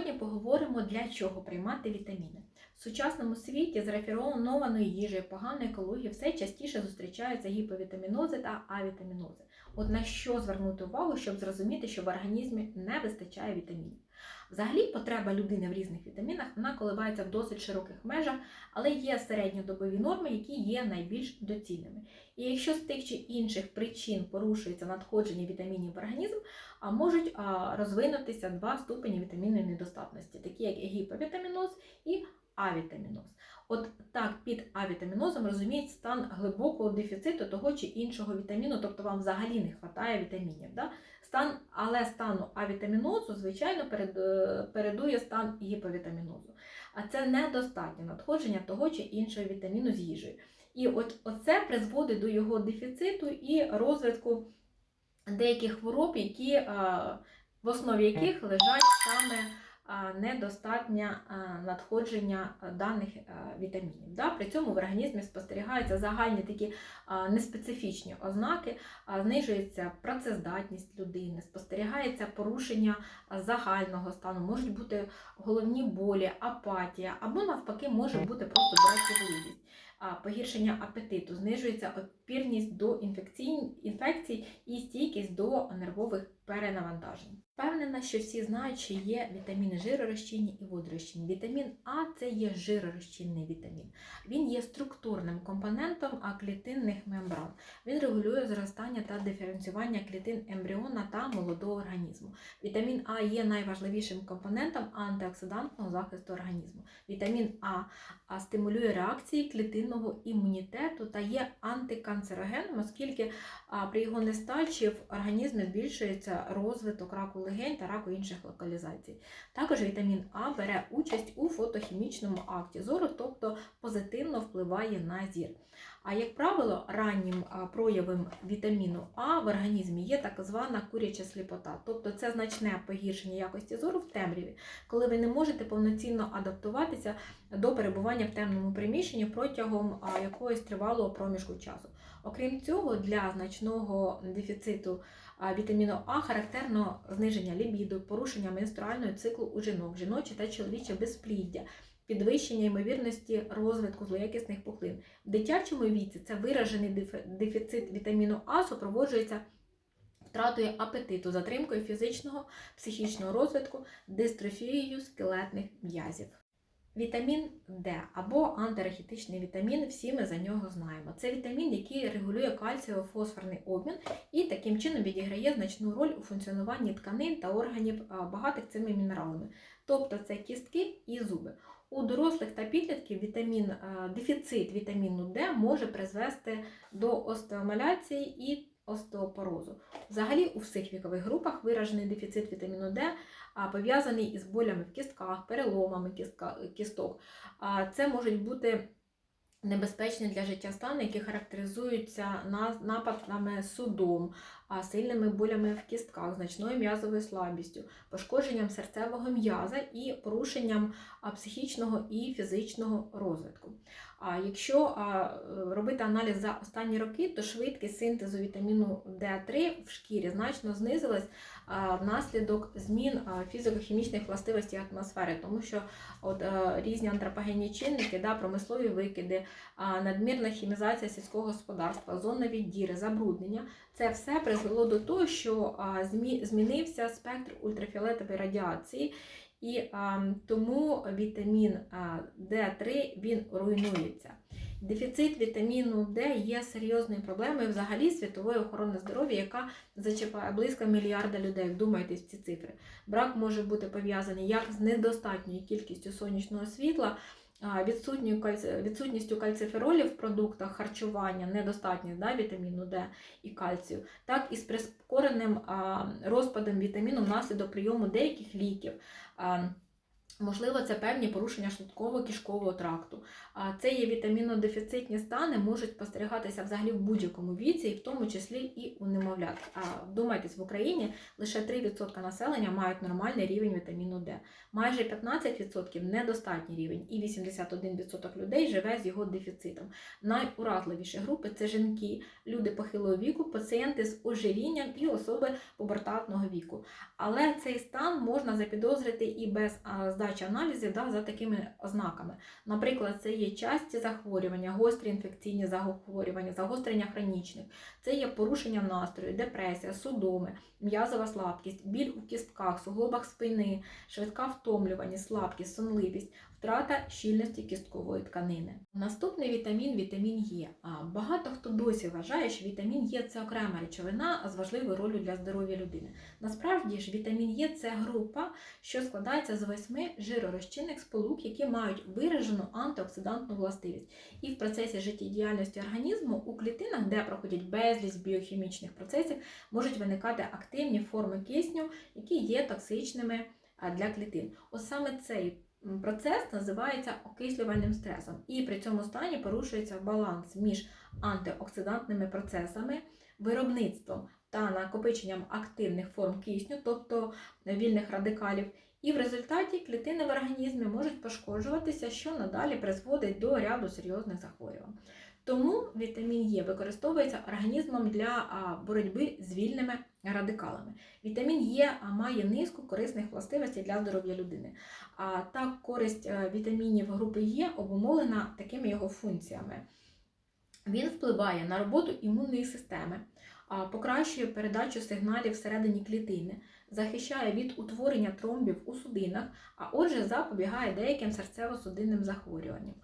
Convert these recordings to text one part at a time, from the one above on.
Сьогодні поговоримо, для чого приймати вітаміни. В сучасному світі з рафінованої їжею, поганої екології все частіше зустрічаються гіповітамінози та авітамінози. От на що звернути увагу, щоб зрозуміти, що в організмі не вистачає вітамінів. Взагалі, потреба людини в різних вітамінах вона коливається в досить широких межах, але є середньодобові норми, які є найбільш доцільними. І якщо з тих чи інших причин порушується надходження вітамінів в організм, а можуть розвинутися два ступені вітамінної недостатності, такі як гіповітаміноз і авітаміноз. От так під авітамінозом розуміють стан глибокого дефіциту того чи іншого вітаміну, тобто вам взагалі не вистачає вітамінів. Да? Стан, але стану авітамінозу, звичайно, е, передує стан гіповітамінозу. А це недостатнє надходження того чи іншого вітаміну з їжею. І от оце призводить до його дефіциту і розвитку деяких хвороб, які, в основі яких лежать саме недостатнє надходження даних е, вітамінів. При цьому в організмі спостерігаються загальні такі неспецифічні ознаки, знижується працездатність людини, спостерігається порушення загального стану, можуть бути головні болі, апатія, або навпаки може бути просто дратівливість. Погіршення апетиту, знижується опірність до інфекцій, і стійкість до нервових перенавантажень. Впевнена, що всі знають, що є вітаміни жиророзчинні і водорозчинні. Вітамін А це є жиророзчинний вітамін. Він є структурним компонентом клітинних мембран. Він регулює зростання та диференціювання клітин ембріона та молодого організму. Вітамін А є найважливішим компонентом антиоксидантного захисту організму. Вітамін А, стимулює реакції клітинного імунітету та є антиканцерогеном, оскільки при його нестачі в організмі збільшується розвиток раку легень та раку інших локалізацій. Також вітамін А бере участь у фотохімічному акті зору, тобто позитивно впливає на зір. А як правило, раннім проявом вітаміну А в організмі є так звана куряча сліпота, тобто це значне погіршення якості зору в темряві, коли ви не можете повноцінно адаптуватися до перебування в темному приміщенні протягом якогось тривалого проміжку часу. Окрім цього, для значного дефіциту вітаміну А характерно зниження лібіду, порушення менструального циклу у жінок, жіноче та чоловіче безпліддя, підвищення ймовірності розвитку злоякісних пухлин. В дитячому віці це виражений дефіцит вітаміну А супроводжується втратою апетиту, затримкою фізичного, психічного розвитку, дистрофією скелетних м'язів. Вітамін Д або антирахітичний вітамін, всі ми за нього знаємо. Це вітамін, який регулює кальцієво-фосфорний обмін і таким чином відіграє значну роль у функціонуванні тканин та органів багатих цими мінералами, тобто це кістки і зуби. У дорослих та підлітків вітамін, дефіцит вітаміну Д може призвести до остеомаляції і остеопорозу. Взагалі у всіх вікових групах виражений дефіцит вітаміну Д пов'язаний із болями в кістках, переломами кісток. Це можуть бути небезпечні для життя стани, які характеризуються на- нападами судом, сильними болями в кістках, значною м'язовою слабістю, пошкодженням серцевого м'яза і порушенням психічного і фізичного розвитку. А якщо робити аналіз за останні роки, то швидкість синтезу вітаміну D3 в шкірі значно знизилась внаслідок змін фізико-хімічних властивостей атмосфери, тому що от, е, різні антропогенні чинники, да, промислові викиди, надмірна хімізація сільського господарства, зонові діри, забруднення це все призвело до того, що змінився спектр ультрафіолетової радіації. І тому вітамін а, D3 він руйнується. Дефіцит вітаміну D є серйозною проблемою взагалі світової охорони здоров'я, яка зачіпає близько мільярда людей. Вдумайтесь в ці цифри. Брак може бути пов'язаний як з недостатньою кількістю сонячного світла, відсутністю кальциферолів в продуктах харчування, недостатньо да, вітаміну Д і кальцію, так і з прискореним розпадом вітаміну внаслідок прийому деяких ліків. Можливо, це певні порушення шлунково-кишкового тракту. Це є вітамінодефіцитні стани, можуть спостерігатися взагалі в будь-якому віці, і в тому числі і у немовлят. А Вдумайтесь, в Україні лише 3% населення мають нормальний рівень вітаміну Д. Майже 15% недостатній рівень, і 81% людей живе з його дефіцитом. Найуразливіші групи це жінки, люди похилого віку, пацієнти з ожирінням і особи пубертатного віку. Але цей стан можна запідозрити і без а, здачі аналізів да, за такими ознаками. Наприклад, це є часті захворювання, гострі інфекційні захворювання, загострення хронічних, це є порушення настрою, депресія, судоми, м'язова слабкість, біль у кістках, суглобах спини, швидка втомлюваність, слабкість, сонливість, втрата щільності кісткової тканини. Наступний вітамін вітамін Е. А Багато хто досі вважає, що вітамін Е це окрема речовина з важливою ролью для здоров'я людини. Насправді ж вітамін Е це група, що складається з восьми жиророзчинних сполук, які мають виражену антиоксидантну властивість. І в процесі життєдіяльності організму у клітинах, де проходять безліч біохімічних процесів, можуть виникати активні форми кисню, які є токсичними для клітин. Ось саме цей процес називається окислювальним стресом, і при цьому стані порушується баланс між антиоксидантними процесами, виробництвом та накопиченням активних форм кисню, тобто вільних радикалів. І в результаті клітини в організмі можуть пошкоджуватися, що надалі призводить до ряду серйозних захворювань. Тому вітамін Е використовується організмом для боротьби з вільними радикалами. Вітамін Е має низку корисних властивостей для здоров'я людини. А так, користь е, вітамінів групи Е обумовлена такими його функціями. Він впливає на роботу імунної системи, покращує передачу сигналів всередині клітини, захищає від утворення тромбів у судинах, а отже, запобігає деяким серцево-судинним захворюванням.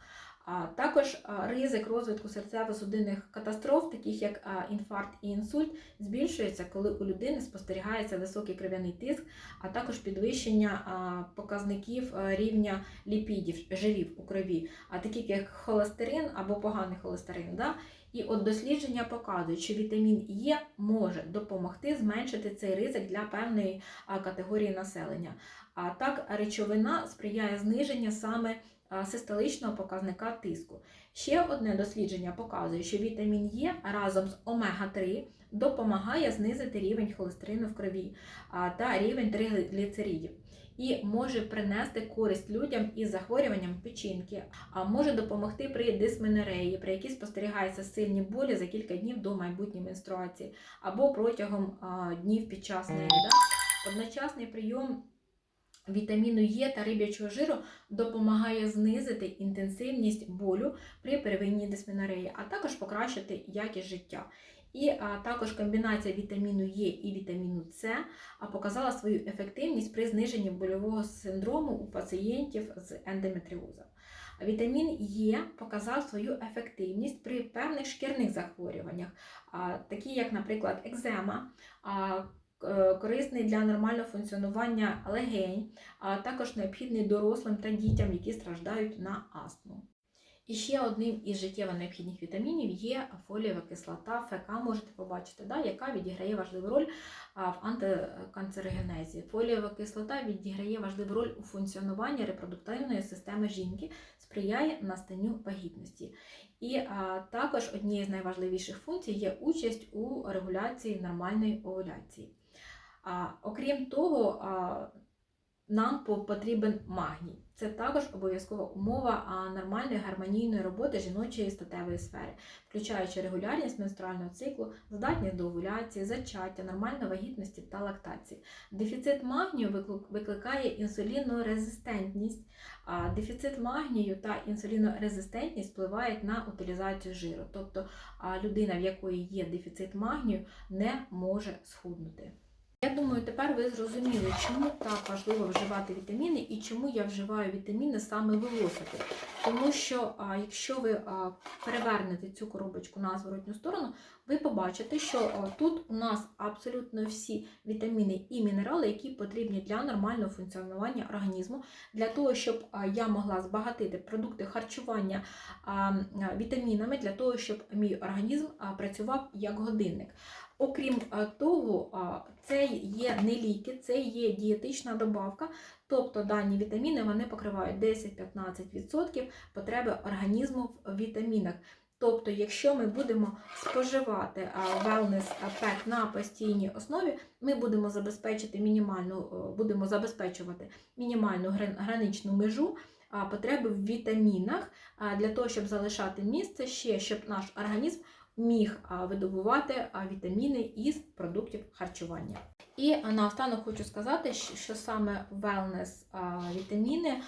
Також ризик розвитку серцево-судинних катастроф, таких як інфаркт і інсульт, збільшується, коли у людини спостерігається високий кров'яний тиск, а також підвищення показників рівня ліпідів, жирів у крові, а таких як холестерин або поганий холестерин. Да? І от дослідження показують, що вітамін Е може допомогти зменшити цей ризик для певної категорії населення. А так речовина сприяє зниженню саме систоличного показника тиску. Ще одне дослідження показує, що вітамін Е разом з омега-3 допомагає знизити рівень холестерину в крові та рівень тригліцеридів. І може принести користь людям із захворюванням печінки, а може допомогти при дисменореї, при якій спостерігаються сильні болі за кілька днів до майбутньої менструації, або протягом днів під час неї. Одночасний прийом вітаміну Е та риб'ячого жиру допомагає знизити інтенсивність болю при первинній дисменореї, а також покращити якість життя. І також комбінація вітаміну Е і вітаміну С показала свою ефективність при зниженні больового синдрому у пацієнтів з ендометріозом. Вітамін Е показав свою ефективність при певних шкірних захворюваннях, такі як, наприклад, екзема, а, корисний для нормального функціонування легень, а також необхідний дорослим та дітям, які страждають на астму. І ще одним із життєво необхідних вітамінів є фолієва кислота ФК, можете побачити, да, яка відіграє важливу роль в антиканцерогенезі. Фолієва кислота відіграє важливу роль у функціонуванні репродуктивної системи жінки, сприяє настанню вагітності. І а, також однією з найважливіших функцій є участь у регуляції нормальної овуляції. А, окрім того, а, нам потрібен магній. Це також обов'язкова умова нормальної гармонійної роботи жіночої статевої сфери, включаючи регулярність менструального циклу, здатність до овуляції, зачаття, нормальної вагітності та лактації. Дефіцит магнію виклик- викликає інсулінорезистентність. А дефіцит магнію та інсулінорезистентність впливають на утилізацію жиру. Тобто людина, в якої є дефіцит магнію, не може схуднути. Я думаю, тепер ви зрозуміли, чому так важливо вживати вітаміни і чому я вживаю вітаміни саме вивосити. Тому що а, якщо ви а, перевернете цю коробочку на зворотню сторону, ви побачите, що а, тут у нас абсолютно всі вітаміни і мінерали, які потрібні для нормального функціонування організму, для того, щоб а, я могла збагатити продукти харчування а, вітамінами, для того, щоб мій організм а, працював як годинник. Окрім того, це є не ліки, це є дієтична добавка, тобто дані вітаміни вони покривають 10-15% потреби організму в вітамінах. Тобто, якщо ми будемо споживати wellness пек на постійній основі, ми будемо забезпечити мінімальну, е, будемо забезпечувати мінімальну граничну межу потреби в вітамінах для того, щоб залишати місце ще, щоб наш організм міг видобувати вітаміни із продуктів харчування. І наостанок хочу сказати, що саме wellness вітаміни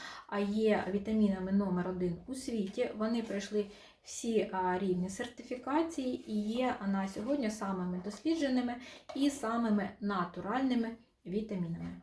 є вітамінами номер один у світі. Вони пройшли всі рівні сертифікації і є на сьогодні самими дослідженими і самими натуральними вітамінами.